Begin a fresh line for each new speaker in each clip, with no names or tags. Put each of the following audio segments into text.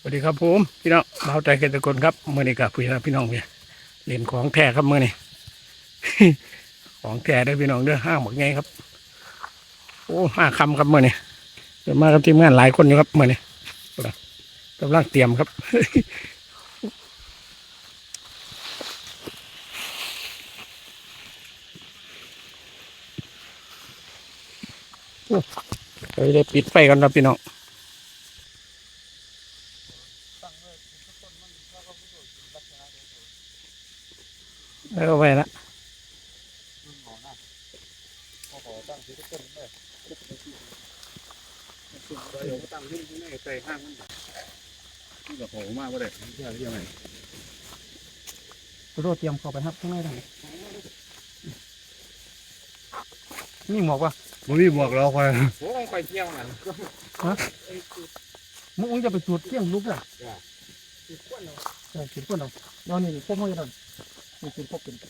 สวัสดีครับผมพี่น้องเบาใจเกษตรกรครับเมื่อนี้กับพี่น้องพี่น้องเนี่ยเรียนของแท้ครับเมื่อนี้ของแท้ได้พี่น้องเด้อห้าหมดไงครับ โอ้ห้าคำครับเมื่อนี้เดี๋ยวมากับทีมงานหลายคนอยู่ครับเมื่อนี้กำลังเตรียมครับเดี๋ยวจะปิดไฟกันครับพี่น้อง แล้วก็ไปละ
ตั้งที่นี่ใส่ห้างมันนี่กับโหมากว่าเด็กเที่ยวเที่ยวไหน
โรดเตรียมเข้าไปครับข้างในได้นี่หมวกวะ
บ่มีบวกเราคอย
โอ้ยไปเที่ยวนั่น
มึง มึงจะไปจุดเที่ยงลุกอะเออจุดก้นเอาเดี๋ยวนี่พวกมึงจะโดนนี่จุดพวกขึ้น
อ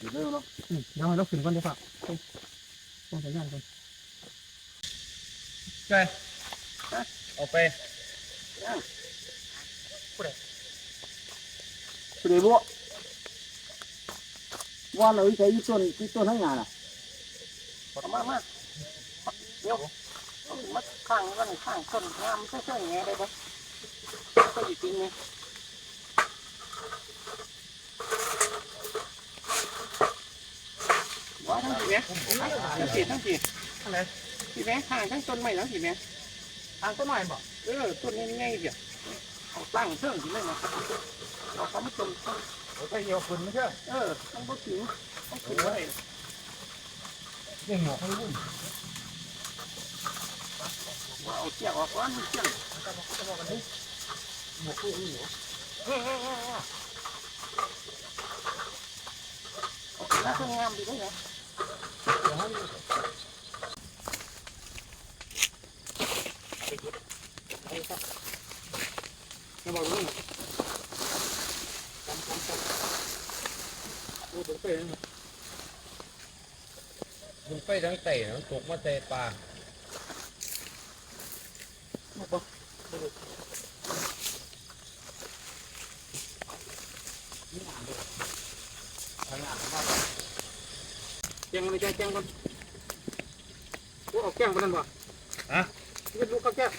ยู่ได้เนาะ
อืมเดี๋ยวให้เราขึ้นก่อนเดี๋ยวฝากต้องต้องสัญญาณก่อน
เอาไป
เดี๋ยวรู้ว่าเราใช้ยี่ต้นยี่ต้นทั้งงานอะมามาเดี๋ยวมา ข้างกันข้างต้นงามใช่ๆไงได้ปะก็อยู่จริงไงว่าทั้งสี่เนี้ยทั้งสี่ทั้งสี่อะไรสี่แม่ข้างทั้งต้นไม้ทั้งสี่แม่ทางต้นไม้บ่เออต้นง่ายๆเดียวเอาตั้งเชิงสิเลยนะเอาเขามาต้น
ไปเที่ยวคุณไม่ใช่
เออต้องบ่ถึงต้องถึงไว้
เรื่องหมอกให้วุ่น
เอาเชือกออกก่อนเชือกเอาไปแล้วงามดีด้วยนะจะบอกรู้ไหมโอ้เดี๋ยวไปนะ
มึงไปทั้งเตะตกมาเตะปลา
แจ้งเลยแจ้งแจ้งก่อนโอ้เอาแก้งไปนั่นบ่
ฮะ
เป็นลูกกับแก้ง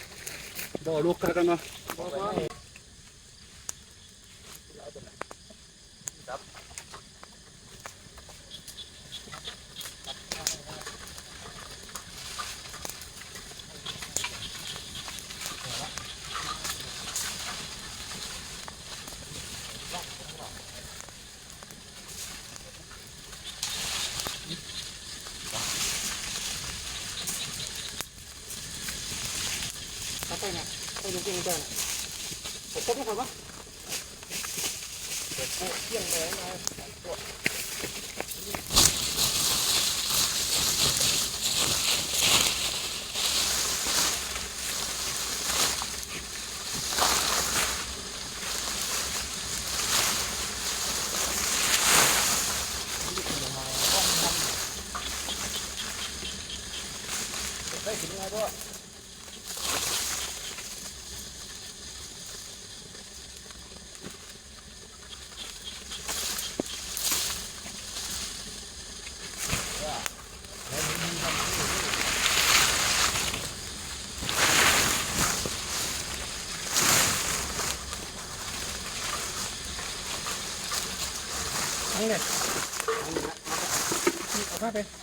บ่ลูกกันเนาะ
บอ นะไปลูกจริงจังผมก็ไม่ค่อยว่านี่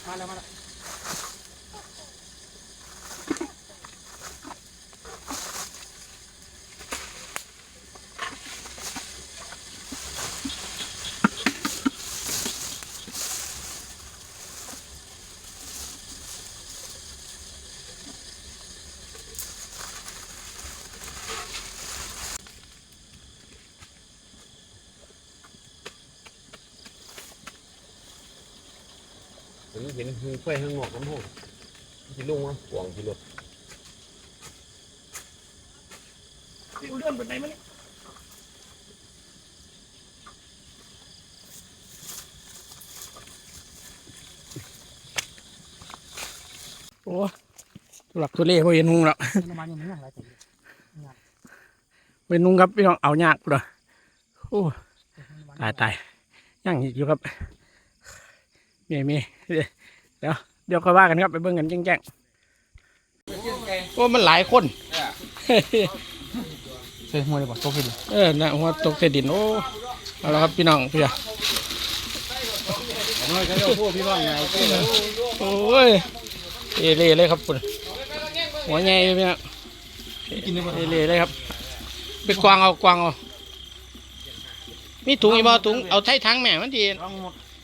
ผ้า ไปมาแล้วมาแล้ว
ถึงเห็นหูไฟข้างนอกน้ำห้องที่ลงวะกวางที่รถ
ที่เลื่อนไปไหนมาเนี่ยโอ้ทุลักทุเลพอเห็นหุงแล้วเป็นนุ่งครับพี่น้องเอายากเลยโอ้ตายตายย่างอีกอยู่ครับเมียเมีเดี๋ยวเดี๋ยวค่อยว่ากันครับไปเบิ่งกันแจ้งๆโอ้มันหลายคน
ใส่หัวเลยป่ะโต๊ะพี่
เออนะหัวตกเสดินโอ้เอาละครับพี่น้องพี่อะ
น้อยก็เจ้าพูดพี่น้องไง
โอ้ยเอเล่เลยครับคุณหัวใหญ่พี่น้อง
กินได้ป่ะ
เอเล่เลยครับไปกวางเอากวางเอามีถุงอีบ่ถุงเอาใช้ถังแม่มันดี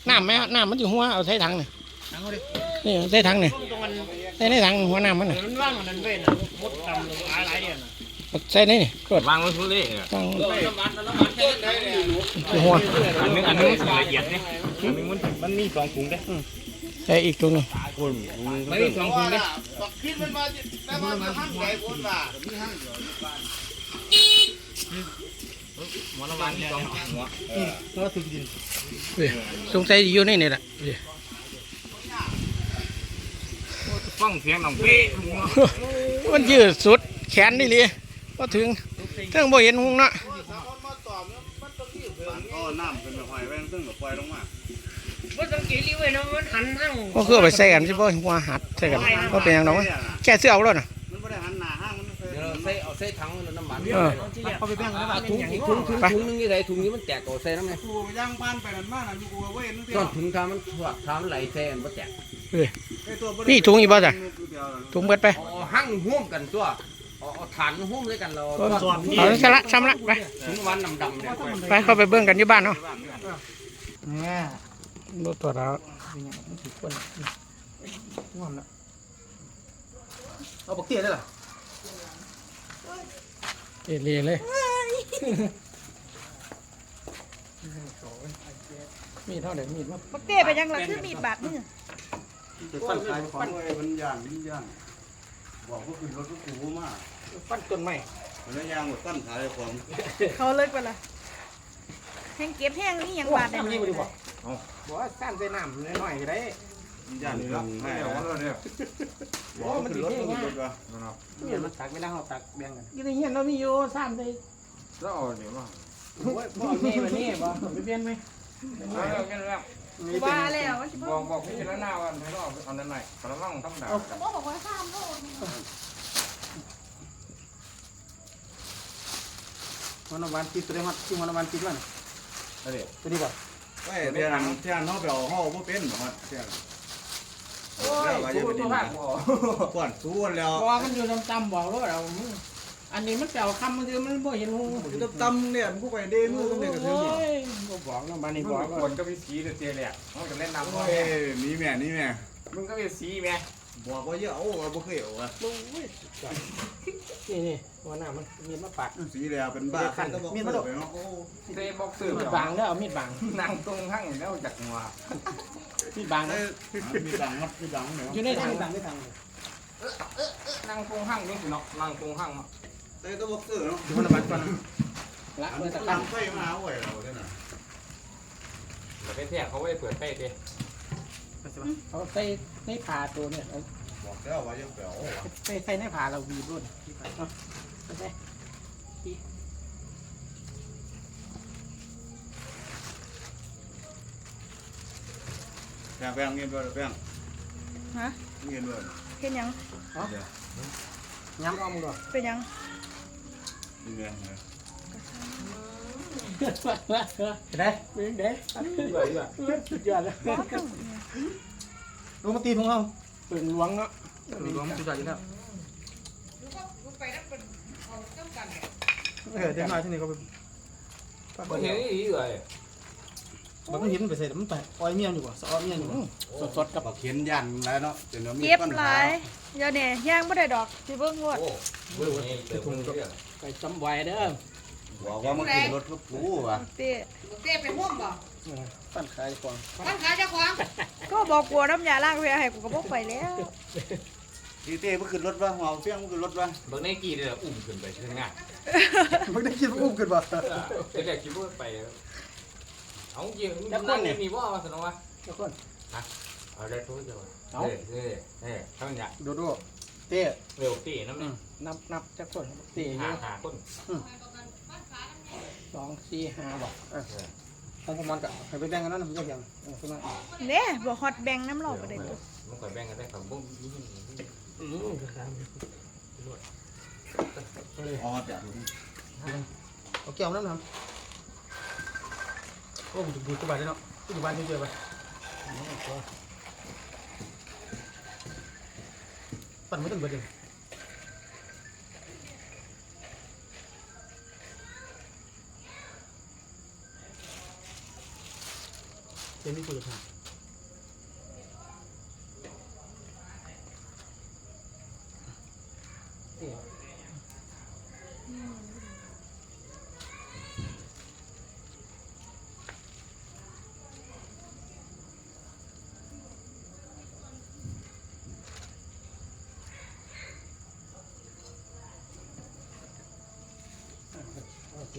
น้ำไหมน้ำมันอยู่หัวเอาใช้ถังเนี่ย นี่ใช้ถังนี่ใส่ในถังหัวน้ำมันน่ะ
มันว่างมันนั่นเว้นนะมดตำลงหลายเดือน
ใส่ในนี่กด
วางไว้ทุเรศ
วาง
น้ำมันน้ำมันแค่ไหน
อยู่หัว
อันนึงอันนึงละเอียดเนี่ยอันนึงมันมันมีสองถุงเด้
ใส่อีกถุงหนึง
ไม่มีสองถุงเด้
เว้ยสงสัยอยู่ในนี่แหละเว้ย
ฟังเสียงน้องเป๊ะ
มันยืดสุดแขนนี่เลยพอถึงเทั้งบ่เห็ นหุงเนาะ
ก็น้ำเป็นแบบหอยแวงซึ่งกับปล่อยลงมา
ว่าสังเกตดิเว้ยเนาะมันหันทั้ง
ก็คือเอาไปใส่กันสิบ่หัวหัดใส่กันก็เป็นอย่างน้องแค่เสื้อเอาแล้วน่ะ
มันไม่ได้หันหน้าห้างมันเคย
เดี๋ยวใส่เอาใส่ถังน้ำมัน
เออ
เอาไปแบ่งนะถุงอีกถุงถุงถุงนึงนี่ไรถุงนี้มันแตกตัวใส่น้ำไง
กูย่างบ้านไปนั่นมาน่ะกูเว้ยนึกเดีย
ก้อ
วน
ถุงทามันถวดทามันไหลแทนมันแตก
นี่ถุงอีกบ่จ้ะถุงเบิดไป
เอาหั่งห่วมกันตัวเอาเอาฐานห่วมด้วยกันเรา
เอาชำระชำระไป
ถุงวันดำดำเนี่ย
ไปเข้าไปเบิ่งกันอยู่บ้านเนาะรถตัวเรา
เอาปกเตี้ยได้หรอ
เอเลีเลย มีเท่าไหร่มีดมา
บักเต้ไปยังหลังคือมีดบาดมือ
ปั้นขายของเว้ยมันย่างมันย่างบอกว่าขึ้นรถก็กูมา
ฟันต้นไม้
แล้วย่างหมดปั้นขายของ
เขาเลิกไปละแห้งเก็บแห้งนี่ยังบาดเนี่ย
บอกว่าสั้นใส่น้ำน้อยๆก็ได้
ย่างครับให้เอาแล้วเนี่ยบอกว่าขึ้นรถก็ขึ้นรถวะ
เนี่ยมันตักไม่ได้เขาตักแบ่งกันอยู่ในเฮียนเรามีอยู่สั้นใส่
แล้วเอาเดี๋ยวมา
โอ้ยบ่เอาแม่มานี่บ่ไปเปลี่ยนไหม
ว่าแล้วว่าสิ
บ
บ่
อกบอกพี่แล้วหน้าวันให้เราเอานั่นหน่อยกระมังต้องด่า
บ่บอกว่าข้ามโลก
วันวันติดตัวได้มัดที่วันวันติดมัน
อะไร
ตัวนี้ก่อน
เฮ้ยเที่ยนเที่ยนเขาไปเอาห้องบ่เป็นหรอเที่ยนแล้วว่าจะไปดินก่อนสู้แล้ว
พอมันอยู่ต่ำๆบอกว่าเรามึง อันนี้มันเก่าคำมันคือมันบ่เห็นหู
ตำเนี่ยผู้ไปเด้มือกันเนี่ยก็ถึง
โอ้ยบ่บอกนะบ้านนี้
มึ
บอก
ค
ว่าน
ก็ไปสีเตียแหละมึงจะเล่นน้ำ
โอ้ยนี่แม่นี่แม่
มึงก็ไปสีแม่
บอกว่าเยอะโอ้บ่เคยเอาอะ
นี่นี่หัวหน้ามันมีมาปัด
สีแล้วเป็นบ้าก็บอกมีดมาดกเนาะโอ้
เตะบอกซ์
มีดบางเด้อเอามีดบาง
นั่งตรงข้างแล้วจากหัว
มีดบาง
ได้
นะ
มีดังมัดมีดังเนาะ
อยู่ในถังบางในถัง
นั่งตรงข้างนี่สิเนาะนั่งตรงข้าง
ได้ก็บอกซื้อเนาะ
วันวันก่อน
ละ
อัน
เมื่อตะ
ตั้
กั
ง
น
ไฟมาเอาไว้เราเนี่ยนะ
แต่ไปแท้เขาไว้เปิดไฟเตะ
เอาใส่ในผ้าตัวเนี่ยเอา
บอกแล้วว่าจะแปลว
ใส่ใส่ในผ้าเราวีบรุ่นเอาเอาใส่
แป้งแป้งเงี้ยด้วยแป้ง
ฮะ
เงี้ยด้วย
เฮ็ดหยัง
ย้ำเอามึงก่อน
เป็นหยัง
นี่แม่
ได้เป็นได้สุดยอดเลย
บ่ต้อง
ลงมาตีถุงเอา
ปืนหลวงเนาะ
มีลงมาตีจ่ายอยู่แล้วเออเดี๋ยวหน่อยที่นี่เขาไป
ก็เห็นอีเลย
มันต้องเห็นมันไปใส่มันไปอ้อยเมียอยู่บ่สอ้อยเมียอยู่บ่
สดสดๆกับ
บอกเขียนยันแล้วเนาะเดี๋ยวมี
เก็บหลายเดี๋ยวเนี่ยย่างบ่ได้ดอกสิเบิ่งงวด
โอ้เว้ยเตะถุงเรื่อง
ไปจำไว้เด้อ
บอกว่ามันขึ้นรถก็ปูว่ะ
เต้
เต้ไปห่วมบ่
ปั้นขายก่อน
ตั้งขาเจ้าของ
ก็บอกกลัวน้ำยาล้างเรือให้กูก็บ่ไปแล้ว
ทีเต้มันขึ้นรถว่ะหัวเฟี้ยงมันขึ้นรถว่ะ
บางในกี่เดืออุ้มขึ้นไปถึงงาน
มันได้คิดว่าอุ้มขึ้นบ่
เด็กคิดว่าไป เอาจริงนั่งมีว่ามาสนองวะ
ทุกคน
เอาได้ทุกอย่างเฮ้ยเฮ้ยเฮ้ยทั้งอย่าง
ดูดูเต้
เร็วตีน้ำนี่
นับนับจักคนตีอ
หา
ยู่
หาคน
เส
องสี่ห้าบอกอะของผมมันก็ให้ไปแบ่งกันนั่นผมจะยังเออขึ้นมา
เด้บ่ฮอตแบงน้ำหลอกบ่ได้ตัว
มันคอยแบ่งกันได้ครับบ่มี
อืมกระซ้
อ๋อจ้ะ
เอาแก้วน้ำน้ำ โอ้ผมจะบูดกระบาดเลยเนาะกระบาดเฉยๆไปปั่นไม่ต้องเบิดเลยเจนนี่คุยกับใคร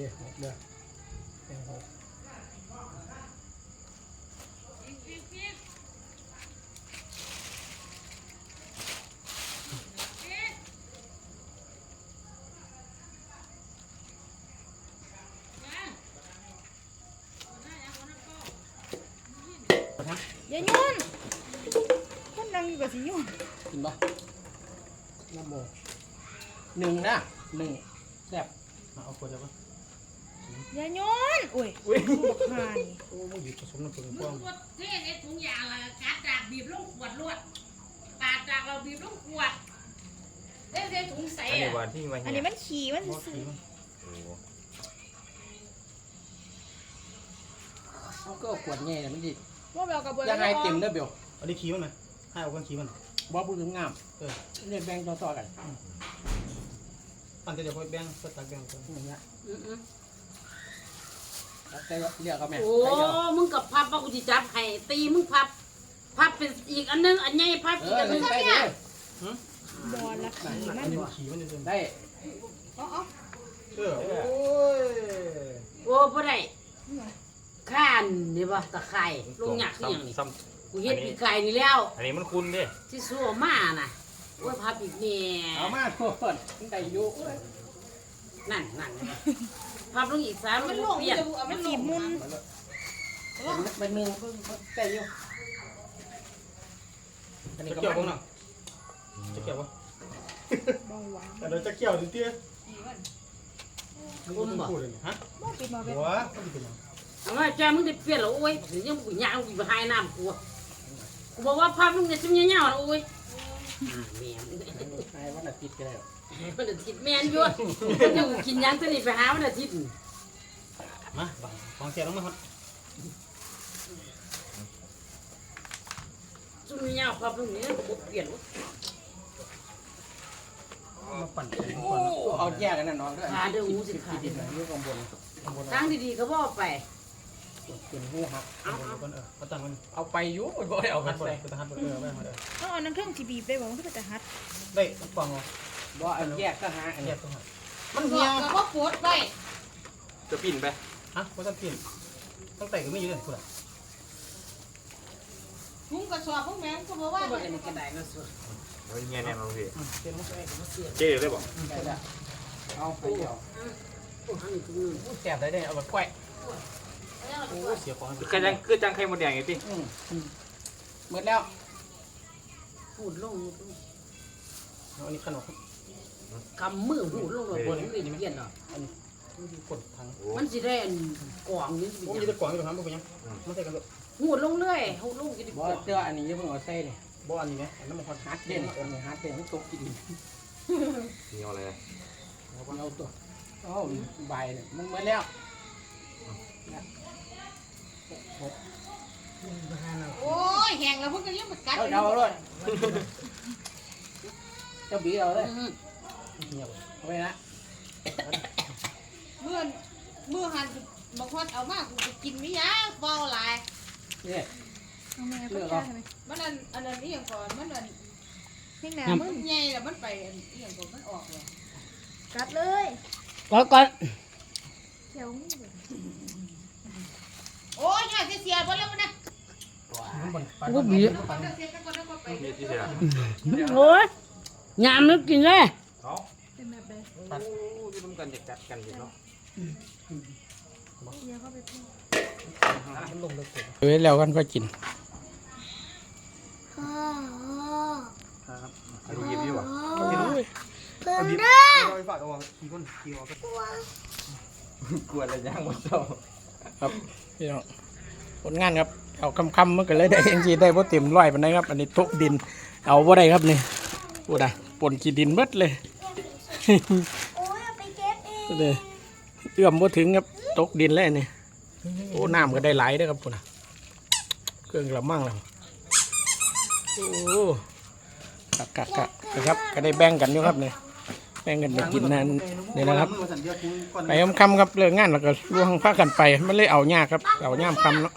โอเคหมดเลยเป็นหก
อย่ายนคนนั่งอยู่กับสิยุ่น
กินปะน้ำโมหนึ่งนะหนึ่งแซ่บเอาขวดเดียวปะ
อย่ายุ่นอุ้ยบักห่านี่
โอ้มึงหยิบผสมน้ำผึ้ง
มึ
กว้าง
งกดเทในถุงยางละกัดดากบีบลงขวดลวดปาดดากเราบีบลงขวดเล่นเทถุงใส
อันนี้
อะ
วันที่มา
อัน
เฮี
นี้
ย
มันขี่มัน
บอส
ซื่อ
ขี่มัน
โอ้
เอาก็เอาขวดแง่เนี่ยมันดิ
ๆว่าแบบกับเบอร์
ยังไงเต็มเด้อเบล
อันนี้ขี้มันไหมให้เอากันขี้มัน
บอสพูดถึงงามเออ เนี่ยแบ่งต่อๆกัน
ปั่นจะเดี๋ยวไปแบ่งก็ตักแบ่งกัน
อย่างเงี้ย แต่เรียกเขาแม่
โอ้
ใส่เดียว
มึงกับพับว่ากูจะจับให้ตีมึงพับ พับเป็นอีกอันนึงอันใหญ่พับ
เอ
อีก
อ
อันนึ
นี่
ง
ใส่เลย
บอลละขี่มั
อั
น
นนี้ขี้มันจะเต็ม
ได้
อ๋ออ๋อ
เออโอ้ย
โอ้บ่ได้ข้านนี่บ่ตะไคร่ลงหยักคือหยังนี่
ซ้
กูเฮ็ดปีไก่นี่แล้วำ
อันนี้มันคุณเด้
ที่สู้มาน่ะโอ้ยพับอีกแน่
เอามาโทษได้อยู่
นั่นนั่น พับลงอีกสาม
มั
มันน
ลง
เปลี่ยน
จะบุมันล
สี
ง
มุน
เป็นหนึ่งได้อยู่อันนี้
จะ
ก็
เกี่ยว
มั
บ้าง
น
นะจะเกี่ยวบ้าง
เบาหวาน
แต่เราจะเกี่ยวดิเตี้ย
ผมบ่
พูดเลยฮะ
บ่ปิดมาเป็น
หัวมันเป็นยัง
เอามาจ้ามึงได้เปลี่ยนแล้วโอ้ยสิยังกูย่างกูไปหายน้ำกูกูบอกว่าพับลงเนี่ยซิมยาวๆนะโอ้ยอ่าแม่มึง
ไอ้วันอาทิตย์ก็ได้
มันอาทิตย์แม่นอยู่มันอยู่กินหยังตัวนี้ไปหาวันอาทิตย์
มาบังฟังเสียงลงมาครับ
ซุ่มยาวพับลงนี่กูเปลี่ยน
มาปั่น
เอาแยกกันนั่นนอนก็
ขาเด้อหูสิขา
ดิ
เด้
น
อ
อยู่ข้างบนข้างบน
ทางดีๆก็บ่ไป
เป็นหูหัก
เอา
บน
เอา
บนเออเขาตั้งมัน
เอาไปอยู่บ่ได้เอา
หั
หั
ด
ด
บน
ใส่
ก็ตั้งหัดบนเออไม่หัดเออ
ต้องเอาน้ำเครื่องสีบีบได้บ่มันก็เป็นแต่ฮัด
ได้ฟังเอา
บ่เอาแยกก็หาอัน
แย
นี้
กต้องหัด
มัน
บ
เหี่
อยก
ว
กับว่าปวดไป
จะปิ่นไป
ฮะว่าจะเปลี่ยนต้องแต่งก็ไม่ยืดคุณอะ
ถุงกระสอบพวกแม่งก็บอกว่า
ก็บ่ได้มันก็ได้นะสุด
เฮ้ยเฮียแน่นอนพี่
เปลี่ยนมันก็ได้
เจ๊ได้บ่
ได้ละเอาไปเดียว
อันนี้คือ
อู้แสบได้ได้เอาแบบแกว่
โอ้เสียของ
คือจังคือจังไข่มดแดงไงพี่
อืมหมดแล้ว
พูดลง
อันนี้ขนม
กำมือหูลงเลยบ่ได้เปลี่ยนดอก
กดทั้ง
มันสิได้อันกล่องนี่สิ
ผมมีตะกวางอยู่ครับพวกนี้มันใส่กันเลย
หูลงเรื่อยหูลงกินดี
บ่
กว่า
เสื้ออันนี้ยังเพิ่งเอาใส่นี่
บ่อันนี้ไหมอันนั้นมันคอน
ฮัดเด่นอันนี้ฮัดเด่นมันตกกิน
มีอะไร
เอาตัวเอาใบเนี่ยมันหมดแล้ว
โอ้ยแห้งแล้วพวกก็ยังมากัด
เอาเอาเลยเจ้าบีเอาเลย
อืม
เงียบ
เอาไปนะ
เมื่อเมื่อหันบางคนเอามากกูจะกินไม่ยากเบาหลาย
นี่
เอาแม่ก็แก้ใช่ไหม
มันอันอันนั้นนี่อย่างก่อนมันอัน
เพ่งหนามึ
มั
ง
นใหญ่แล้วมันไปอันนี้อย่างก่อนมันออกเลย
กัดเลย
ก่อนก่อน
เดี๋ยวมึงเลย
โอ้ยยอดเสียๆบนแล้วมันนะ
มันบนป
กูบี
ก่อนเสียๆก่อนแล้วก็ไป
มีที่เสีย
โอ้ยยามนึกกินเลย
เขา
เป็นแบบใด
โอ้ยต้องกันจะกัดกันอยู่เนาะ
เดี๋ยวเข้าไปพ่อ
มันลงแล้วเกิด
เอ้ยแล้วกันก็กิน
พ่อ
ดูยิบดีกว่า
เพิ่ง
เอาไปฝากเอาขี่ก้นขี่ออก
กลัวอะไรย่างหมดเจ้า
ครับพี่น้องผลงานครับเอาคำๆมันก็เลยได้เองจีได้บ่เต็มร้อยปานใดครับ อันนี้ตกดิน เอาบ่ได้ครับนี่พูดอะปนขี้ดินเบิดเลย
โอ้ยเอาไปเก็บเอง
เลยเอื้อมบ่ถึงครับตกดินแล้วนี่โอ้น้ำก็ได้หลายเด้อครับพุ่นน่ะเครื่องกระมังแล้วโอ้กักกักกักนะครับ ก็ได้แบ่งกันอยู่ครับเนี่ยแบ่งกันไปกินนั่นนี่นะครับไปคำๆครับเลิกงานแล้วก็ล่วงพากันไปมันเลยเอายากครับเอาย่ามคำเนาะ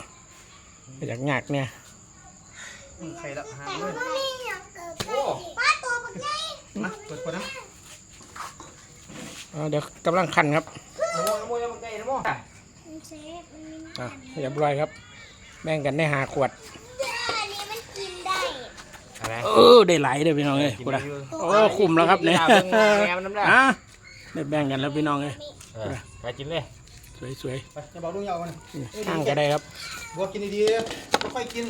อยากยากเนี่ย
ใครละหา
แต่
เลย
มันไม่อยากเกิดขึ้นป้าตัวปักใหญ่
มาเปิดเปิดนะ
เอาเดี๋ยวกำลังคันครับ
น้ำโมน้ำโมยังไม่ใกล้น้ำโม
มันเซฟมันมี
อะเรียบร้อยครับแบ่งกันได้หาขวด
อันนี้มันกินได้
อะไร
เออได้หลายเลยพี่น้องเอ้ยพูดอะโอ้คุ้มแล้วครับเนี่ย
แงมน้ำได้
อะได้แบ่งกันแล้วพี่น้องเอ้ย
ไปกินเลย
สวย
ไปจะบอกลุงยาวกัน
ๆข้างก็ได้ครับ
บัวกินดีๆไม่ค่อยกิน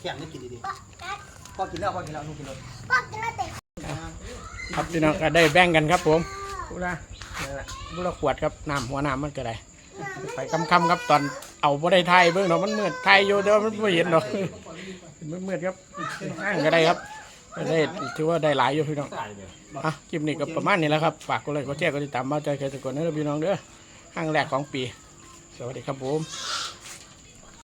แข็งนี่กินดีๆพอกินแล้วพอกินแล้วลุงกินเลย
ป้ากินแล้วแต่
ครับพี่น้องก็ได้แบ่งกันครับผมพูดละนี่แหละขวดครับน้ำหัวน้ำมันก็ได้ไปคำๆครับตอนเอาบ่ได้ไทยเบิ่งเนาะมันมืดไทยอยู่เด้อมันไม่เห็นดอกมันมืดๆครับข้างก็ได้ครับได้ถือว่าได้หลายอยู่พี่น้องอะคลิปนี้ก็ประมาณนี้แล้วครับฝากกดไลค์กดแชร์กดติดตามมาใจใครสักคนนะพี่น้องเด้อห้างแรกของปี สวัสดีครับผม